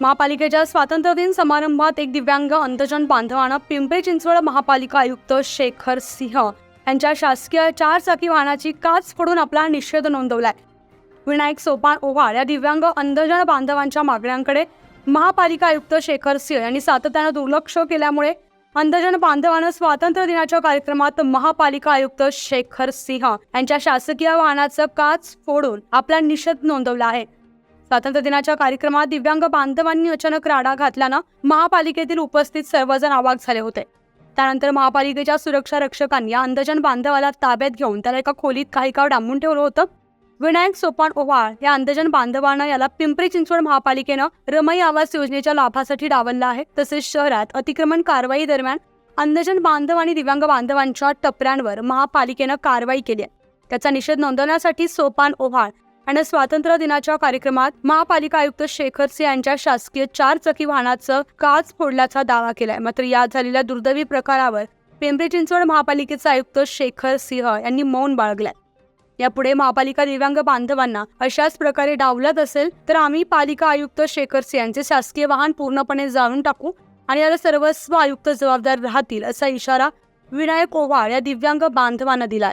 महापालिकेच्या स्वातंत्र्यदिन समारंभात एक दिव्यांग अंधजन बांधवानं पिंपरी चिंचवड महापालिका आयुक्त शेखर सिंह यांच्या शासकीय चारचाकी वाहनाची काच फोडून आपला निषेध नोंदवलाय. विनायक सोपान ओव्हाळ या दिव्यांग अंधजन बांधवांच्या मागण्यांकडे महापालिका आयुक्त शेखर सिंह यांनी सातत्यानं दुर्लक्ष केल्यामुळे अंधजन बांधवानं स्वातंत्र्य दिनाच्या कार्यक्रमात महापालिका आयुक्त शेखर सिंह यांच्या शासकीय वाहनाचं काच फोडून आपला निषेध नोंदवला आहे. स्वातंत्र्य दिनाच्या कार्यक्रमात दिव्यांग बांधवांनी अचानक राडा घातल्यानं महापालिकेतील उपस्थित सर्वजण आवाक झाले होते. त्यानंतर महापालिकेच्या सुरक्षा रक्षकांनी या अंधजन बांधवाला ताब्यात घेऊन त्याला एका खोलीत काही काळ डांबून ठेवलं होतं. विनायक सोपान ओवाळ या अंधजन बांधवानं याला पिंपरी चिंचवड महापालिकेनं रमई आवास योजनेच्या लाभासाठी डावललं आहे. तसेच शहरात अतिक्रमण कारवाई दरम्यान अंधजन बांधव आणि दिव्यांग बांधवांच्या टपऱ्यांवर महापालिकेनं कारवाई केली आहे. त्याचा निषेध नोंदवण्यासाठी सोपान ओव्हाळ आणि स्वातंत्र्य दिनाच्या कार्यक्रमात महापालिका आयुक्त शेखर सिंह यांच्या शासकीय चार चकी वाहनाचं काच फोडल्याचा दावा केलाय. मात्र यात झालेल्या दुर्दैवी प्रकारावर पिंपरी चिंचवड महापालिकेचे आयुक्त शेखर सिंह यांनी मौन बाळगलाय. यापुढे महापालिका दिव्यांग बांधवांना अशाच प्रकारे डावलत असेल तर आम्ही पालिका आयुक्त शेखर सिंह यांचे शासकीय वाहन पूर्णपणे जाळून टाकू आणि याला सर्वस्व आयुक्त जबाबदार राहतील असा इशारा विनायक ओव्हाळ या दिव्यांग बांधवांना दिलाय.